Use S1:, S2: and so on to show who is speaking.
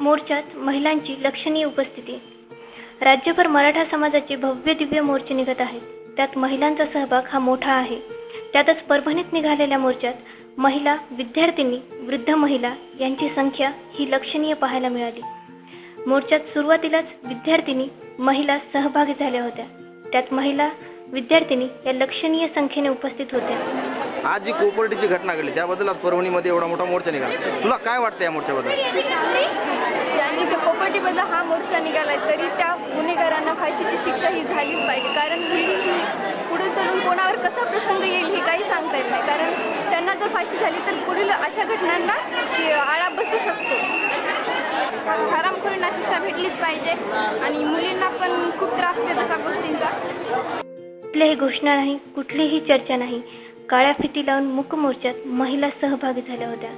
S1: मोर्चात महिलांची लक्षणीय उपस्थिती. राज्यभर मराठा समाजाचे भव्य दिव्य मोर्चे निघत आहेत. त्यात महिलांचा सहभाग हा मोठा आहे. त्यातच परभणीत निघालेल्या मोर्चात महिला विद्यार्थिनी वृद्ध महिला यांची संख्या ही लक्षणीय पाहायला मिळाली. मोर्चात सुरुवातीलाच विद्यार्थिनी महिला सहभागी झाल्या होत्या. त्यात महिला विद्यार्थिनी या लक्षणीय संख्येने उपस्थित होत्या.
S2: आज जी कोपर्टीची घटना घडली त्याबद्दल आज परभणीमध्ये एवढा मोठा मोर्चा निघाला. तुला काय वाटतं या मोर्चाबद्दल?
S3: ज्यांनी कोपर्टीमधला हा मोर्चा निघालाय तरी त्या गुन्हेगारांना फाशीची शिक्षा ही झालीच पाहिजे. कारण मुली ही पुढे चलून कोणावर कसा प्रसंग येईल हे काही सांगता येत नाही. कारण त्यांना जर फाशी झाली तर पुढील अशा घटनांना आळा बसू शकतो. हरामखोरींना शिक्षा भेटलीच पाहिजे आणि मुलींना पण खूप त्रास होते तशा गोष्टींचा
S1: कुठलीही घोषणा नाही कुठलीही चर्चा नाही. काळ्या फिती लावून मूक मोर्चात महिला सहभागी झाल्या होत्या.